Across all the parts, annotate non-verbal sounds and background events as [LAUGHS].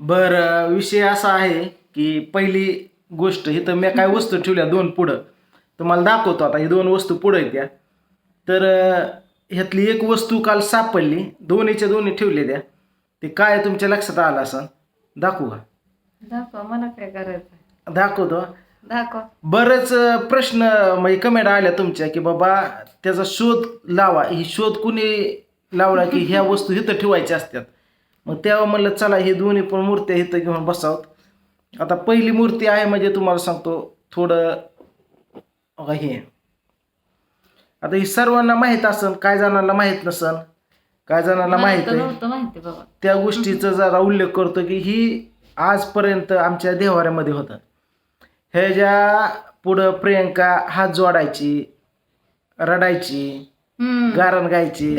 बर विषय असा आहे की पहिली गोष्ट इथं मी काय वस्तू ठेवल्या दोन पुढं. तुम्हाला दाखवतो आता ही दोन वस्तू पुढं आहेत त्या. तर ह्यातली एक वस्तू काल सापडली दोन्हीच्या दोन्ही ठेवले त्या. ते काय तुमच्या लक्षात आलं असं? दाखवू का? दाखव मला काय करायचं दाखवतो. दाखव. बरेच प्रश्न म्हणजे कमेंट आल्या तुमच्या की बाबा त्याचा शोध लावा. ही शोध कुणी लावला की ह्या वस्तू इथं ठेवायच्या असतात मग तेव्हा म्हणलं चला ही दोन्ही पण मूर्त्या इथं घेऊन बसावत आता पहिली मूर्ती आहे म्हणजे तुम्हाला सांगतो थोडं हे. आता ही सर्वांना माहीत असन काय जणांना माहीत नसन काय जणांना माहीत आहे त्या गोष्टीचा जरा उल्लेख करतो की ही आजपर्यंत आमच्या देवाऱ्यामध्ये होतं ह्याच्या पुढं प्रियंका हात जोडायची रडायची गारण गायची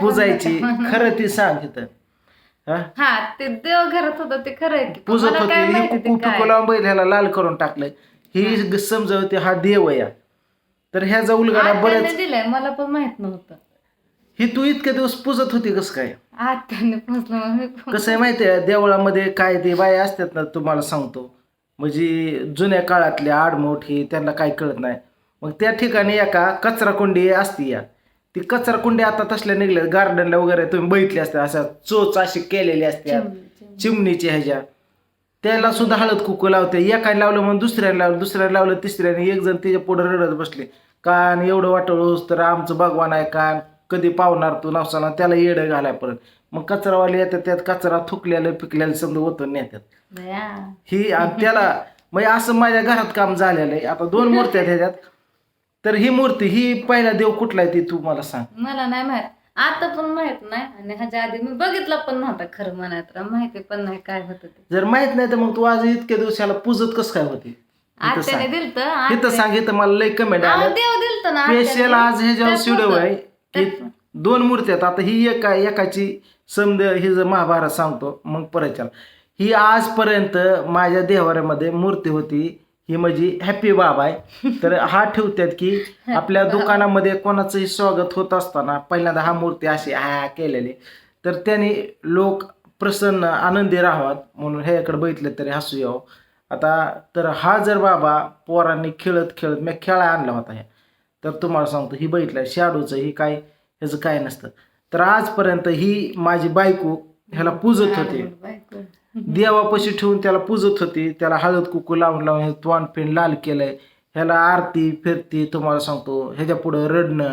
पुजायची. खरं ती सांग तिथं हा? ते देव घरात होतं ते खरं आहे की. पण पूजत मला होती. काय माहिती कुकू ते काय. पिकू लावून बैल ह्याला लाल करून टाकलंय. ही समजावते हा देव या. तर ह्याचा उलगडा आत्याने दिलंय मला पण माहीत नव्हतं. ही तू इतके दिवस पूजत होती कसं काय? आत्याने पोचलं मग मी पण- कसं आहे माहिती आहे देवळामध्ये काय ते बाया असतात ना तुम्हाला सांगतो. म्हणजे जुन्या काळातले आडमोठ त्यांना काही कळत नाही. मग त्या ठिकाणी एका कचरा कुंडी असती या. ती कचरा कुंडी आता तसल्या निघल्या गार्डनला वगैरे तुम्ही बघितली असते अशा चोच अशी केलेली असत्या चिमणीची ह्याच्या. त्याला सुद्धा हळद कुकू लावते एकाने लावलं म्हणून दुसऱ्याने लावलं दुसऱ्याने लावलं तिसऱ्याने एक जण त्याच्या पुढे रडत बसले. कान एवढं वाटवलं तर आमचं भगवान आहे कान कधी पावणार तू नवसाला त्याला येडं घालाय परत. मग कचरावाले येतात त्यात कचरा थुकलेलं पिकलेलं समजा ओतून नेतात. ही त्याला म्हणजे असं माझ्या घरात काम झालेलं आहे. आता दोन मूर्त्या आहेत ह्याच्यात. तर ही मूर्ती ही पहिला देव कुठला आहे ती तू मला सांग. मला नाही माहीत. आता पण माहीत नाही. आणि ह्याच्या आधी मी बघितलं पण नव्हता खरं म्हणायचं तर. माहिती पण नाही काय होतं ते. जर माहीत नाही तर मग तू आज इतक्या दिवसाला पूजत कसं काय होती? इथं आत्याने सांग. दिलत इथं सांग इथं मला लय कमेंट आलं देव दिलत ना स्पेशल आज हे जेव्हा त्यात व्हिडिओ होतं. आहे की दोन मूर्ती आहेत. आता ही एका एकाची समज ही जर महाभारत सांगतो मग परत चला. ही आजपर्यंत माझ्या देवाऱ्यामध्ये मूर्ती होती ही म्हणजे हॅपी बाबा आहे. [LAUGHS] तर हा ठेवतात की आपल्या दुकानामध्ये कोणाचंही स्वागत होत असताना पहिल्यांदा हा मूर्ती अशी हा केलेली. तर त्याने लोक प्रसन्न आनंदी राहावात म्हणून ह्याकडे बघितलं तरी हसू यावं. आता तर हा जर बाबा पोरांनी खेळत खेळत मी खेळा आणला होता ह्या तर तुम्हाला सांगतो ही बघितलं शॅडोचं ही काय ह्याचं काय नसतं. तर आजपर्यंत ही माझी बायको ह्याला पूजत होते. देवापाशी ठेवून त्याला पूजत होती. त्याला हळद कुकू लावून लावून हे तोंड पिन लाल केलंय. ह्याला आरती फिरती तुम्हाला सांगतो. ह्याच्या पुढं रडणं.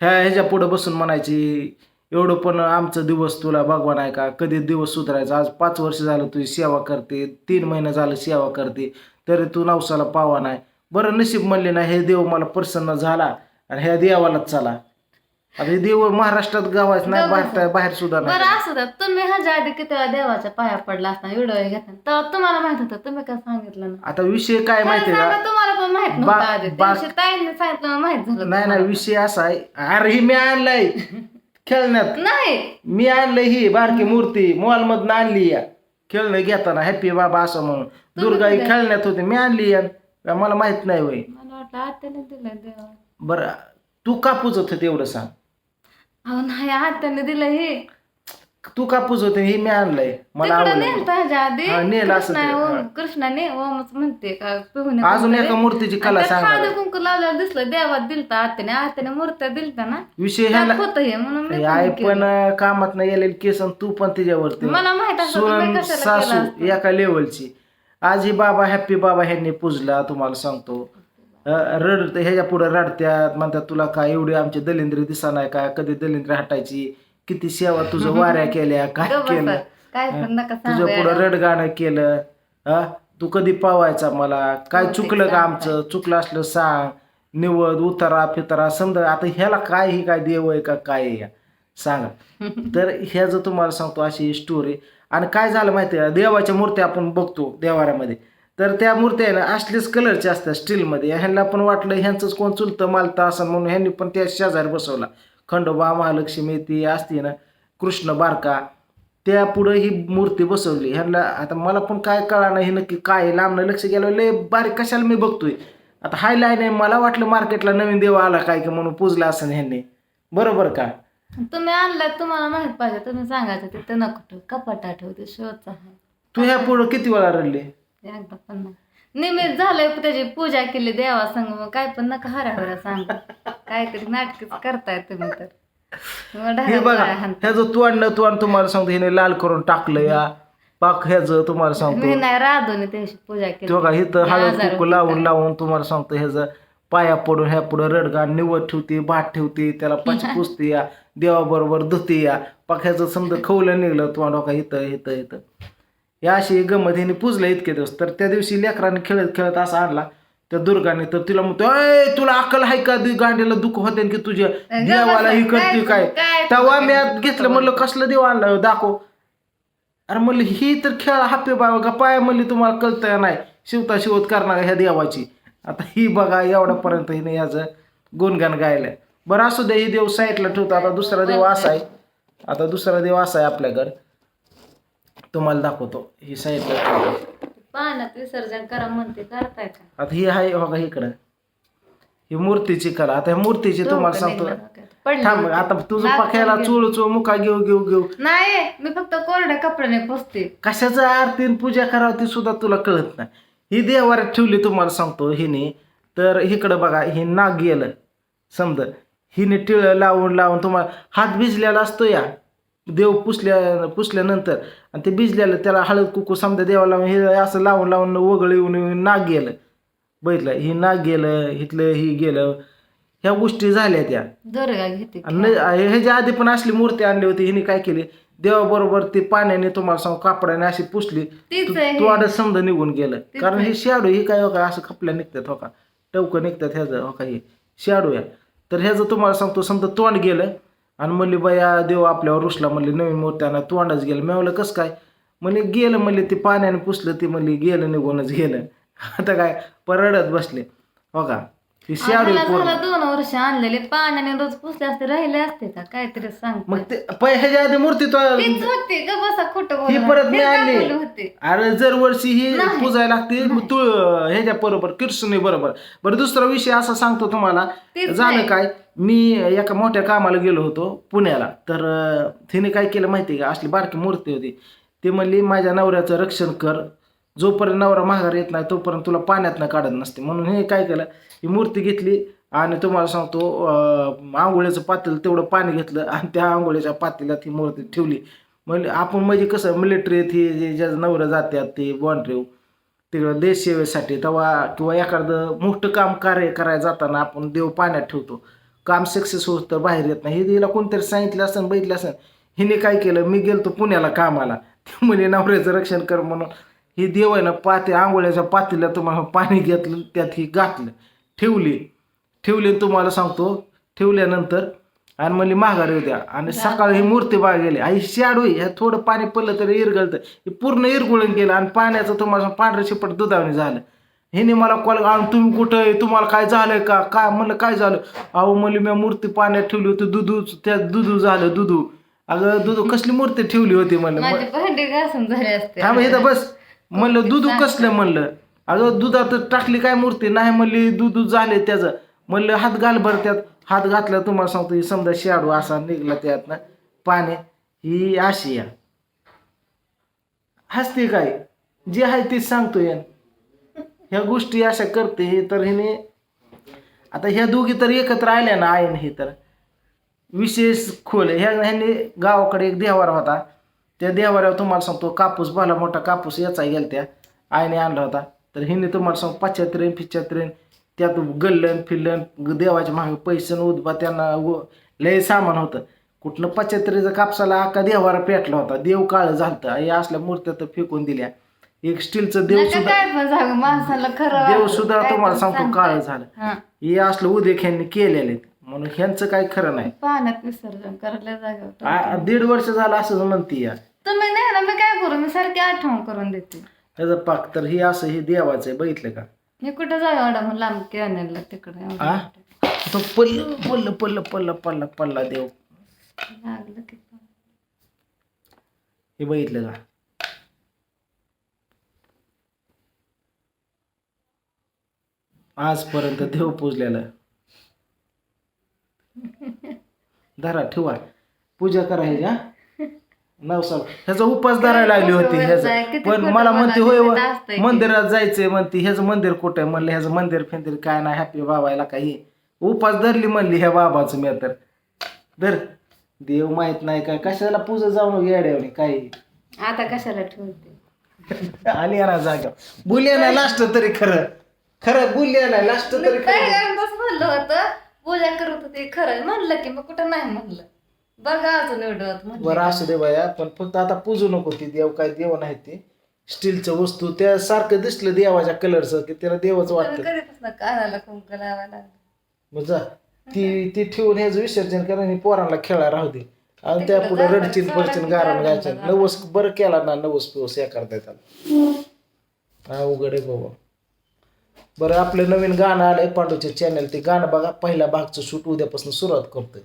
ह्या ह्याच्या पुढं बसून म्हणायची एवढं पण आमचं दिवस तुला भगवान आहे का? कधी दिवस सुधारायचा? आज पाच वर्ष झालं तुझी सेवा करते. तीन महिने झालं सेवा करते. तरी तू नवसाला पावा नाही. बरं नशीब म्हणले ना हे देव मला प्रसन्न झाला आणि ह्या देवालाच चला. आता हे देव महाराष्ट्रात गावाच नाही बाहेर बाहेर सुद्धा नाही. बरं असं द्या. तुम्ही ह्याच्या आधी किती वेळा देवाच्या पाया पडला असता व्हिडिओ घेताना. तेव्हा तुम्हाला माहीत होतं तुम्ही काय सांगितलं ना आता विषय काय माहितीये सांगा, का तुम्हाला पण माहीत बा- बा- ताईंनी सांगितलं माहीत झालं नाही नाही विषय असा आहे. अरे ही मी आणलाय. खेळण्यात. नाही. मी आणलंय ही बारकी मूर्ती. मॉल मधनं आणली या. खेळणं घेताना हॅपी बाबा असं म्हणून. दुर्गा ही खेळण्यात होती. मी आणली या. का मला माहीत नाही वय मला वाटलं आत्याने दिलं देवा बरं तू का पूजत होते एवढं सांग. अहो नाही आत्याने दिलं हे. तू का पूजत होते हे मी आणलंय. मला तिकडं आवडलं नेलतं ह्याच्या आधी. हा, नेलं असं ते, कृष्णा- हा. ओम- कृष्णाने ओमच म्हणते का पिहूने अजून एका. मूर्तीची कला सांगा कुंकू लावल्यावर दिसलं देवात दिलता आत्याने. आत्याने मूर्त्या दिलता ना. विषय ह्याला होतं हे म्हणून मी पण आई. पण कामात नाही गेलेली केस आणि तू पण तिच्यावरती. मला माहीत असतं तुम्ही सून कशाला केलं सासू. एका लेवलची आज ही बाबा हॅप्पी बाबा ह्यांनी पूजला तुम्हाला सांगतो. अं, रड ह्याच्या पुढे रडत्यात म्हणतात तुला काय एवढी आमची दलिंद्री दिसा नाही का? कधी दलिंद्री हटायची? किती सेवा तुझं वाऱ्या [LAUGHS] केल्या काय केलं. काय सांगू पुढं. रडगाणं केलं. हा तू कधी पावायचा मला? काय चुकलं का. आमचं? चुकलं असलं सांग. निवड उतारा फितारा समजा आता ह्याला काय ही काय देव आहे का? काय आहे या? सांगा. [LAUGHS] तर ह्याचं तुम्हाला सांगतो अशी स्टोरी आणि काय झालं माहिती आहे देवाच्या मूर्त्या आपण बघतो देवाऱ्यामध्ये. तर त्या मूर्त्या आहे ना असलेच कलरच्या असतात स्टीलमध्ये ह्यांना पण वाटलं ह्यांचंच कोण चुलतं मालतं असं म्हणून ह्यांनी पण त्या शेजारी बसवला. खंडोबा महालक्ष्मी ती असते ना कृष्ण बारका त्या पुढं ही मूर्ती बसवली. ह्यांना आता मला पण काय कळा नाही नक्की काय. लांबनं लक्ष गेलं लय बारीक कशाला मी बघतोय. आता हाय लाईन आहे मला वाटलं मार्केटला नवीन देव आला काय की म्हणून पूजला असं ह्यांनी. बरोबर का? तुम्ही आणलात तुम्हाला माहीत पाहिजे तुम्ही सांगायचं तिथं नको ठेव कपाटा ठेव ते शोचा तू ह्या पुढं किती वेळा रडली? एकदा पण नाही. निमित्त झालंय त्याची पूजा केली देवा संग मग काय पण नका हरा हरा सांग. काहीतरी नाटकच करताय तुम्ही तर. मग हे ढगात बघा. ह्याचं तोंड तोंड तुम्हाला सांगतो हिने लाल करून टाकलं या. पाक ह्याचं तुम्हाला मी सांगतो नाही राधून त्याची पूजा केली. तो का इथं मी हळद आजार कुकू होते लावून काय. लावून तुम्हाला सांगतो ह्याचं पाया पडून ह्या पुढं रडगा निवड ठेवते भात ठेवते त्याला पाच [LAUGHS] पुसते या देवाबरोबर धुते या. पाख्याचं समजा खवलं निघलं तुम्हाला का इथं इथं इथं. या अशी गमत हिने पुजलं इतके दिवस. तर त्या दिवशी लेकराने खेळत खेळत असा आणला त्या दुर्गाने तर तिला म्हणतो अय तुला अक्कल आहे का? दी गांडीला दुःख होते की तुझ्या देवाला ही करते काय तेव्हा मी घेतलं म्हणलं कसलं देव आणलं? दाखव. अरे म्हणलं ही तर खेळ हापे बाबा का पाय म्हणली तुम्हाला कळतंय नाही. शिवता शिवत करणार ह्या देवाची. आता ही बघा एवढ्यापर्यंत हिने याचं गुणगान गायलं बरं असू दे ही देव साईडला ठेवतो. आता दुसरा देव असा आहे. आता दुसरा देव असा आहे आपल्याकडं. तुम्हाला दाखवतो. ही साईडला ठेवतो पाण्यात विसर्जन करा म्हणते करताय का? आता ही आहे बघा इकडं. ही मूर्तीची कला. आता ह्या मूर्तीची तुम्हाला सांगतो. पडली थांब. आता तुझं पाख्याला. चोळ चोळ मुका घेऊ घेऊ घेऊ. नाही मी फक्त कोरड्या कपड्याने पुसते. कशाचं आरती आणि पूजा करावं ती सुद्धा तुला कळत नाही. ही देवाऱ्यात ठेवली तुम्हाला सांगतो हिने. तर इकडं बघा ही नाग गेलं. समजा. हिने टिळ लावून लावून तुम्हाला हात भिजलेला असतो या. देव पुसल्या पुसल्यानंतर आणि ते भिजलेलं त्याला हळद कुकू समजा देवाला हे असं लावून लावून वगळ येऊन येऊन नाग गेलं. बघितलं? ही नाग गेलं इथलं ही गेलं. ह्या गोष्टी झाल्या त्या. ह्याच्या आधी पण असली मूर्ती आणली होती हिने काय केली? देवाबरोबर ती पाण्याने तुम्हाला सांगू कापडाने अशी पुसली. तीच आहे. तू आड समज निघून गेलं. कारण. हे शाडू ही काय हो का? असं खपल्या निघतात हो का? टवकं निघतात ह्याचं हो का हे? शाडू या. तर ह्याचं तुम्हाला सांगतो समजा तोंड गेलं आणि म्हणली बाया देव आपल्यावर रुसला. म्हणली नवीन मूर्त्यानं तोंडच गेलं. मी म्हणलं कसं काय? म्हणले गेलं. म्हणले ते पाण्याने पुसलं ते म्हणली गेलं निघूनच गेलं. [LAUGHS] आता काय परडत बसले. हो का? शाडू झालं दोन वर्ष आणलेले पाण्याने रोज पुसले असते राहिले असते का? काहीतरी सांग मग ते पै ह्याच्या आधी मूर्ती तो तीच होती का बसा खोटं ही बोलू परत हेच आणली. होती. अरे जर वर्षी ही नाही. पूजायला लागते मग तू ह्याच्या बरोबर कृष्णी बरोबर. बरं दुसरा विषय असा सांगतो तुम्हाला. झालं नाही. काय? मी एका मोठ्या कामाला गेलो होतो पुण्याला. तर तिने काय केलं माहिती आहे का? असली बारकी मूर्ती होती. ती म्हणली माझ्या नवऱ्याचं रक्षण कर. जोपर्यंत नवरा माघार येत नाही तोपर्यंत तुला पाण्यात काढत नसते. म्हणून हे काय केलं? ही मूर्ती घेतली आणि तुम्हाला सांगतो आंघोळीचं पातेलं तेवढं पाणी घेतलं आणि त्या आंघोळीच्या पातेल्यात ही मूर्ती ठेवली. म्हणजे आपण म्हणजे कसं मिलिटरीत ही जे ज्या नवरं जातात ते बॉन्ड्रीव तिकडं देशसेवेसाठी तेव्हा किंवा एखादं मोठं काम कार्य करायला जाताना आपण देव पाण्यात ठेवतो. काम सक्सेस होत तर बाहेर येत नाही. हे तिला कोणतरी सांगितलं असेल बघितलं असेल. हिने काय केलं? मी गेलतो पुण्याला कामाला. ते म्हणे नवऱ्याचं रक्षण कर म्हणून. ही देव आहे ना पाते आंघोळ्याच्या पातेल्या तुम्हाला पाणी घेतलं त्यात ही घातलं. ठेवली. ठेवली तुम्हाला सांगतो ठेवल्यानंतर आणि म्हणली माघारी द्या. आणि सकाळी ही मूर्ती बाळ गेली. आई शाडू ह्या थोडं पाणी पडलं तरी इरगळतं. हे पूर्ण इरगुळून गेलं आणि पाण्याचं तुम्हाला पांढरं शिपट दुधावणी झालं. हिने मला कॉल आणि तुम्ही कुठं आहे? तुम्हाला काय झालंय का? काय? म्हणलं काय झालं? अहो म्हणली मी मूर्ती पाण्यात ठेवली होती. दुधू त्या दुधू झालं दुधू. अगं दुधू कसली मूर्ती ठेवली होती? म्हणलं झाली इथं बस. [LAUGHS] म्हणलं दुधू कसलं? म्हणलं अगं दुधात टाकली काय मूर्ती? नाही म्हणली दुधू झाले त्याचं. म्हणलं हात घाल बरं त्यात. हात घातला तुम्हाला सांगतो समजा शाडू असा निघला त्यातनं पाणी ही अशी या हसते काय? जे आहे तेच सांगतो या ह्या गोष्टी अशा करते हे तर हिने आता ह्या दोघी तर एकत्र आल्या ना आईन हे तर. विशेष खोल ह्या ह्यांनी गावाकडे एक देवार होता. त्या देवाऱ्यावर तुम्हाला सांगतो कापूस भला मोठा कापूस याचा गेला त्या आईने आणला होता. तर हिने तुम्हाला सांग पाश्चात्रेन पिच्यात्रेन त्यात गल्लन फिल्लन देवाच्या मागे पैसे उदबा त्यांना व लय सामान होतं. कुठनं पाच्यात्रेचा कापसाला अख्खा देवारा पेटला होता. देव काळं झालतं. हे असल्या मूर्त्या तर फेकून दिल्या. एक स्टीलचं देव नका सुद्धा काय पण सांगू माणसाला खरं देव वाटलं. सुद्धा काय तुम्हाला पण सांगतो सांगताय. काळं झालं हा. हे असलं उद्योग ह्यांनी केलेले आहेत. म्हणून ह्यांचं काही खरं नाही पाण्यात विसर्जन करायला जागा. आ- दीड वर्ष झालं असंच म्हणते या तुम्ही नाही ना मी काय करू मी सारखी आठवण करून देते त्याचं पाक तर हे असं हे देवाचं आहे बघितलं का मी कुठं जाऊ एवढा मग लांब कॅनेलला तिकडे आ? तो पल्ल पल्ल पल्ल पल्ल पल्ला पल्ला देव लागलं की हे बघितलं का आजपर्यंत देव पूजलेलं. धरा ठेवा. पूजा करायची हा? नवसाला ह्याचा उपास धरायला लागली होती ह्याचं. पण मला म्हणते होय. मंदिरात जायचंय म्हणते ह्याचं मंदिर कुठं म्हणलं ह्याचं मंदिर फिंदिर काय नाही हॅपी बाबायला काही. उपास धरली म्हणली ह्या बाबाचं मी तर धर. देव माहीत नाही काय कशाला पूजा जाऊन येड्यावणी काही. आता कशाला ठेवते? आली ना जागा बोलले ना लास्ट तरी खरं. खरं बोलले ना लास्ट तरी काय खरं अंदाज म्हणलं होतं पूजा करत होते खरं म्हणलं की मग कुठं नाही म्हणलं. बघा अजून एवढं म्हणलं. बरं असू दे बाया पण फक्त आता पूजू नको ती देव काय देव नाही ते. स्टीलचं वस्तू त्या सारखं दिसलं देवाच्या कलरचं की त्याला देवच वाटतं. कधीपासून कानाला कुंक लावायला लागलं. मग जा. ती ती ठेवून ह्याचं विसर्जन करा आणि पोरांना खेळा राहू दे. आणि त्या पुढे तिकडं रडचीन जायचं, पडचीन सोडायचं, गारण गायचं जायचं. नवस बरं केला ना नवस पिवस या करता हा उघड आहे बाबा. बरं आपलं नवीन गाणं आलंय पांडूच्या चॅनल ते. गाणं बघा पहिल्या भागचं शूट उद्यापासून सुरुवात करतोय.